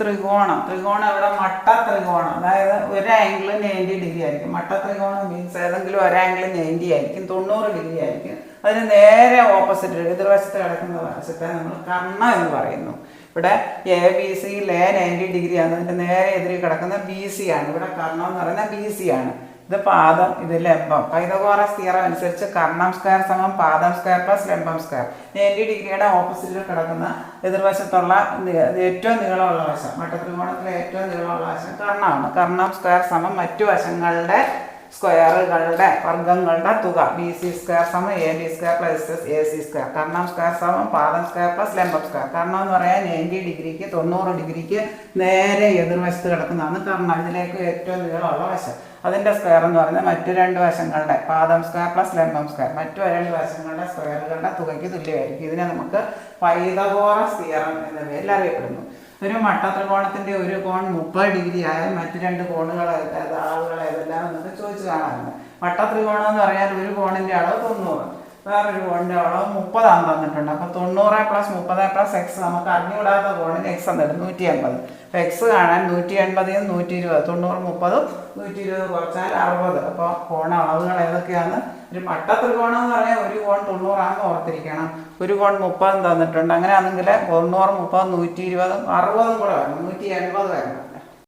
ത്രികോണം. ത്രികോണം ഇവിടെ മട്ട ത്രികോണം. അതായത് ഒരു ആംഗിൾ നയന്റി ഡിഗ്രി ആയിരിക്കും മട്ട ത്രികോണം മീൻസ് ഏതെങ്കിലും ഒരു ആംഗിൾ നയന്റി ആയിരിക്കും. തൊണ്ണൂറ് ഡിഗ്രി ആയിരിക്കും. അതിന് നേരെ ഓപ്പോസിറ്റ് എതിർവശത്ത് കിടക്കുന്ന വശത്തെ നമ്മൾ കർണ എന്ന് പറയുന്നു. ഇവിടെ എ ബി സി ലേ നയന്റി ഡിഗ്രി ആണ് അതിന്റെ നേരെ എതിരെ കിടക്കുന്ന ബി സി ആണ്. ഇവിടെ കർണം എന്ന് പറയുന്നത് ബി സി ആണ്. ഇത് പാദം ഇത് ലംബം. പൈതഗോറസ് തിയറം അനുസരിച്ച് കർണം സ്ക്വയർ സമം പാദം സ്ക്വയർ പ്ലസ് ലംബം സ്ക്വയർ. നയന്റി ഡിഗ്രിയുടെ ഓപ്പോസിറ്റിൽ കിടക്കുന്ന എതിർവശത്തുള്ള ഏറ്റവും നീളമുള്ള വശം. മട്ടത്രികോണത്തിലെ ഏറ്റവും നീളമുള്ള വശം കർണമാണ്. കർണം സ്ക്വയർ സമം മറ്റു വശങ്ങളുടെ സ്ക്വയറുകളുടെ വർഗങ്ങളുടെ തുക. ബി സി സ്ക്വയർ സമം A B square plus A C square Karnam square സമം പാദം സ്ക്വയർ പ്ലസ് ലംബം സ്ക്വയർ കർണം എന്ന് പറയാൻ നയന്റി ഡിഗ്രിക്ക് തൊണ്ണൂറ് ഡിഗ്രിക്ക് നേരെ എതിർവശത്ത് കിടക്കുന്നതാണ് കർണം. ഇതിലേക്ക് ഏറ്റവും നീളമുള്ള വശം. അതിന്റെ സ്ക്വയർ എന്ന് പറയുന്നത് മറ്റു രണ്ട് വശങ്ങളുടെ പാദം സ്ക്വയർ പ്ലസ് ലംബം സ്ക്വയർ മറ്റു രണ്ട് വശങ്ങളുടെ സ്ക്വയറുകളുടെ തുകയ്ക്ക് തുല്യമായിരിക്കും. ഇതിനെ നമുക്ക് പൈതഗോറസ് തിയറം എന്ന പേരിൽ അറിയപ്പെടുന്നു. ഒരു മട്ടത്രികോണത്തിന്റെ ഒരു കോൺ മുപ്പത് ഡിഗ്രി ആയാൽ മറ്റു രണ്ട് കോണുകൾ അളവുകൾ ഏതെല്ലാം എന്നൊക്കെ ചോദിച്ചു കാണാറുണ്ട്. മട്ടത്രികോണം എന്ന് പറഞ്ഞാൽ ഒരു കോണിന്റെ അളവ് തൊണ്ണൂറ് വേറൊരു കോണിന്റെ അളവ് മുപ്പതാന്ന് തന്നിട്ടുണ്ട്. അപ്പൊ തൊണ്ണൂറ് പ്ലസ് മുപ്പത് പ്ലസ് എക്സ് നമുക്ക് അറിഞ്ഞുകൂടാത്ത കോണിന് എക്സ് എന്നിട്ട് നൂറ്റി അമ്പത് അപ്പൊ എക്സ് കാണാൻ നൂറ്റി എൺപതിൽ നൂറ്റി ഇരുപത് തൊണ്ണൂറ് മുപ്പതും നൂറ്റി ഇരുപത് കുറച്ചാൽ അറുപത്. അപ്പോൾ കോണ അളവുകൾ ഏതൊക്കെയാണ്? ഒരു മട്ടത്രികോണം എന്ന് പറഞ്ഞാൽ ഒരു കോൺ ഓർത്തിരിക്കണം. ഒരു കോൺ മുപ്പതും തന്നിട്ടുണ്ട്. അങ്ങനെയാണെങ്കിൽ തൊണ്ണൂറ് മുപ്പത് നൂറ്റി ഇരുപതും അറുപതും കൂടെ വരണം. നൂറ്റി എൺപത് വരണം.